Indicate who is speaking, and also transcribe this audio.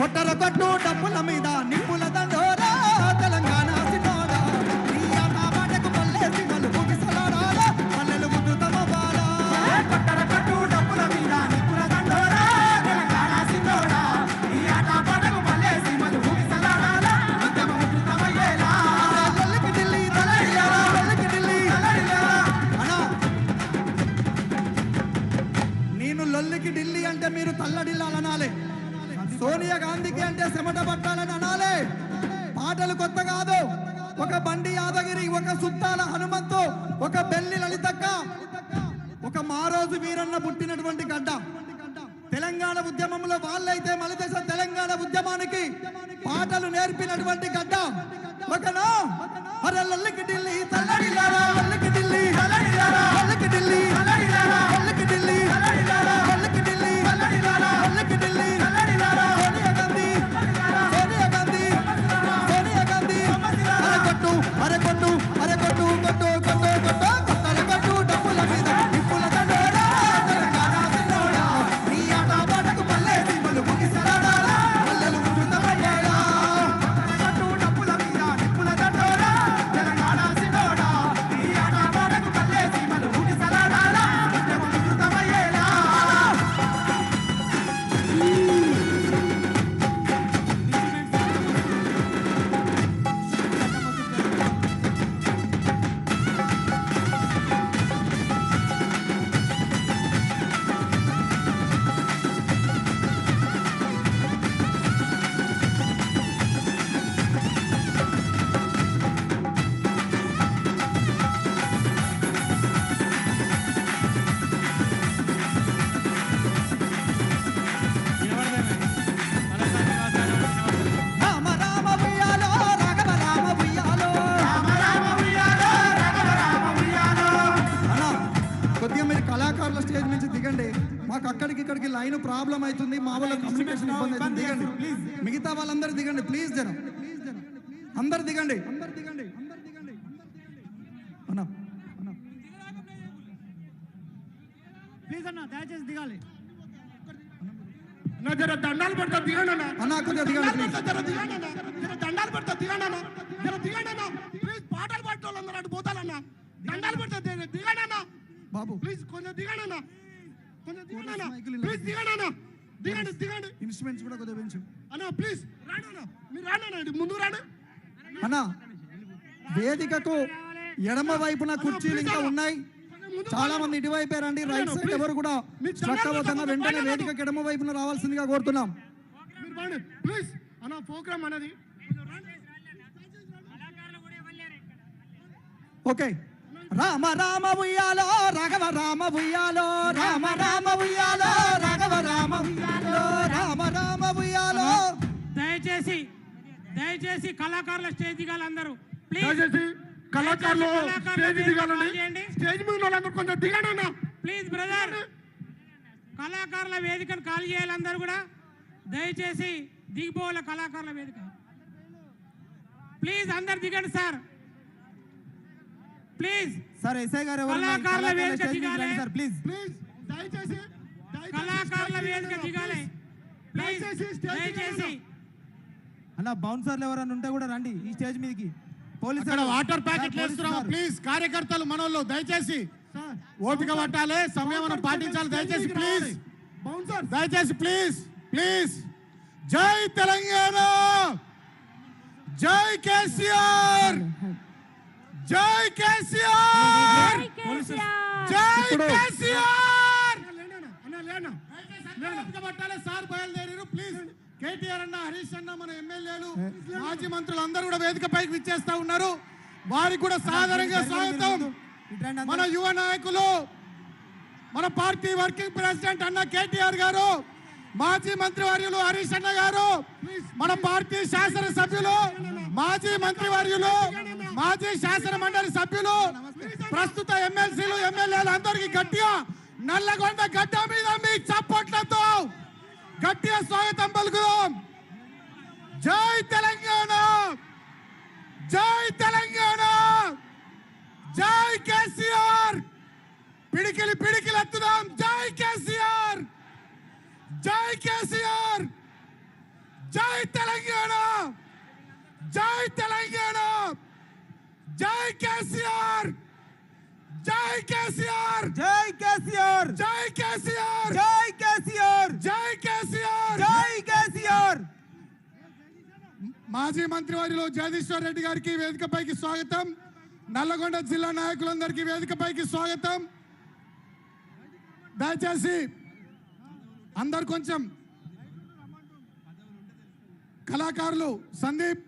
Speaker 1: కొట్టర కొట్టు డబ్బుల మీద నిప్పుల దండోరా తెలంగాణ సిన్నోడా నీ ఆట పాటకు పల్లెసి మలుపు గిసలాడాలా పల్లెలు ముందు తమ బాలా కొట్టు మీద నిప్పుల దండోరా తెలంగాణ సిన్నోడా నీ ఆట పాటకు ముందు తమ ఏలా ఢిల్లీ ఢిల్లీ నేను లొల్లికి ఢిల్లీ అంటే మీరు తల్లడిల్లాలనాలే. సోనియా గాంధీకి అంటే చెమట పట్టాలని అనాలే. పాటలు కొత్త కాదు. ఒక బండి యాదగిరి ఒక సుత్తాల హనుమంతు ఒక బెల్లి లలితక్క ఒక మారోజు వీరన్న పుట్టినటువంటి గడ్డ. తెలంగాణ ఉద్యమంలో వాళ్ళైతే మలదేశ తెలంగాణ ఉద్యమానికి పాటలు నేర్పినటువంటి గడ్డ. ఒకనా అరే లల్లికి ఢిల్లీ తల్లడిల్లారా లల్లికి ఢిల్లీ ఇక్కడికి లైన్ ప్రాబ్లం అవుతుంది మా వాళ్ళ కమ్యూనికేషన్ ఇబ్బంది అవుతుంది. దిగండి. ప్లీజ్ మిగతా వాళ్ళందరూ దిగండి ప్లీజ్ జనం. అందరు దిగండి. అందరు దిగండి అందరు దిగండి అన్న. అన్న
Speaker 2: ప్లీజ్ అన్న దయచేసి దిగాలి.
Speaker 3: నా జర దండాలు పెడతా దిగండి అన్న.
Speaker 1: అన్న కొద్దిగా దిగండి ప్లీజ్
Speaker 3: జర దిగండి అన్న. జర దండాలు పెడతా దిగండి అన్న. జర దిగండి అన్న. ప్లీజ్ పాటలు వాళ్ళందరూ అటు పోతారన్న. దండాలు పెడతా దిగండి అన్న.
Speaker 1: బాబు.
Speaker 3: ప్లీజ్ కొంచెం దిగండి అన్న. కొంచెం దిగండి అన్న.
Speaker 1: మైకులు ఇలా
Speaker 3: ప్లీజ్ దిగండి అన్న. దిగండి దిగండి.
Speaker 1: ఇన్స్ట్రుమెంట్స్ కూడా కొద్దిగా పెంచు.
Speaker 3: అన్న ప్లీజ్ రాండి అన్న. మీరు రాండి ముందు రాండి.
Speaker 1: అన్న వేదికకు ఎడమ వైపున కుర్చీలు ఇంకా ఉన్నాయి. చాలా మంది ఇటువైపే రండి. రైట్ సైడ్ ఎవరు కూడా స్ట్రక్ అవ్వకుండా వెంటనే వేదికకు ఎడమ వైపున రావాల్సిందిగా కోరుతున్నాం.
Speaker 3: ప్లీజ్ అన్న ప్రోగ్రామ్ అనేది.
Speaker 1: ఓకే. రామ రామ ఉయ్యాలో రాఘవ రామ ఉయ్యాలో రామ రామ ఉయ్యాలో రాఘవ రామ ఉయ్యాలో రామ రామ ఉయ్యాలో.
Speaker 2: దయచేసి దయచేసి కళాకారుల స్టేజ్ దిగాలి అందరూ. ప్లీజ్
Speaker 3: దయచేసి కళాకారులు స్టేజ్ దిగాలండి. స్టేజ్ మీద వాళ్ళందరూ కొంచెం దిగండి అన్న.
Speaker 2: ప్లీజ్ బ్రదర్ కళాకారుల వేదికను ఖాళీ చేయాలి అందరూ కూడా. దయచేసి దిగిపోవాలి కళాకారుల వేదిక. ప్లీజ్ అందరు దిగండి సార్ ప్లీజ్.
Speaker 4: సార్ ఎస్ఐ గారు?
Speaker 2: కళాకారుల వేదిక దిగాలి.
Speaker 4: Sir please.
Speaker 3: ప్లీజ్ దయచేసి
Speaker 2: కళాకారుల వేదిక దిగాలి. ప్లీజ్.
Speaker 3: దయచేసి
Speaker 4: అన్న బౌన్సర్లు ఎవరైనా ఉంటే కూడా రండి ఈ స్టేజ్ మీదకి. పోలీసు
Speaker 5: ఇక్కడ
Speaker 4: వాళ్ళు-
Speaker 5: వాటర్ ప్యాకెట్లు వేస్తున్నాము. ప్లీజ్. కార్యకర్తలు మనోళ్ళు దయచేసి. ఓపిక పట్టాలి సమయం మనం పాటించాలి దయచేసి ప్లీజ్.
Speaker 3: బౌన్సర్
Speaker 5: దయచేసి ప్లీజ్ ప్లీజ్. జై తెలంగాణ! జై కేసీఆర్! జై కేసీఆర్! జై కేసీఆర్! పట్టాలి. సార్ బయలుదేరారు. ప్లీజ్ కేటీఆర్ అన్న హరీష్ అన్న మన ఎమ్మెల్యేలు మాజీ మంత్రులు అందరూ కూడా వేదికపైకి విచ్చేస్తా ఉన్నారు. వారికి కూడా సాధారణంగా స్వాగతం. మన. యువ నాయకులు మన పార్టీ వర్కింగ్ ప్రెసిడెంట్ అన్న కేటీఆర్ గారు మాజీ మంత్రివర్యులు హరీష్ అన్న గారు మన పార్టీ శాసన సభ్యులు మాజీ మంత్రివర్యులు మాజీ శాసన మండలి సభ్యులు ప్రస్తుత ఎమ్మెల్సీలు ఎమ్మెల్యేలు అందరికీ గట్టిగా నల్లగొండ గడ్డ మీద మీ చప్పట్లతో గట్టిగా స్వాగతం పలుకుదాం. జై తెలంగాణ! జై తెలంగాణ! జై కేసీఆర్! పిడికిలి పిడికిలి ఎత్తుదాం జై కేసీఆర్! జై కేసీఆర్ జై తెలంగాణ జై తెలంగాణ జై కేసీఆర్ జై కేసీఆర్
Speaker 4: జై కేసీఆర్
Speaker 5: జై కేసీఆర్
Speaker 4: జై కేసీఆర్
Speaker 5: జై కేసీఆర్
Speaker 4: జై కేసీఆర్
Speaker 5: మాజీ మంత్రివర్యులు జగదీశ్వర్ రెడ్డి గారికి వేదికపైకి స్వాగతం నల్లగొండ జిల్లా నాయకులందరికీ వేదికపైకి స్వాగతం దయచేసి అందరు కొంచెం కళాకారులు సందీప్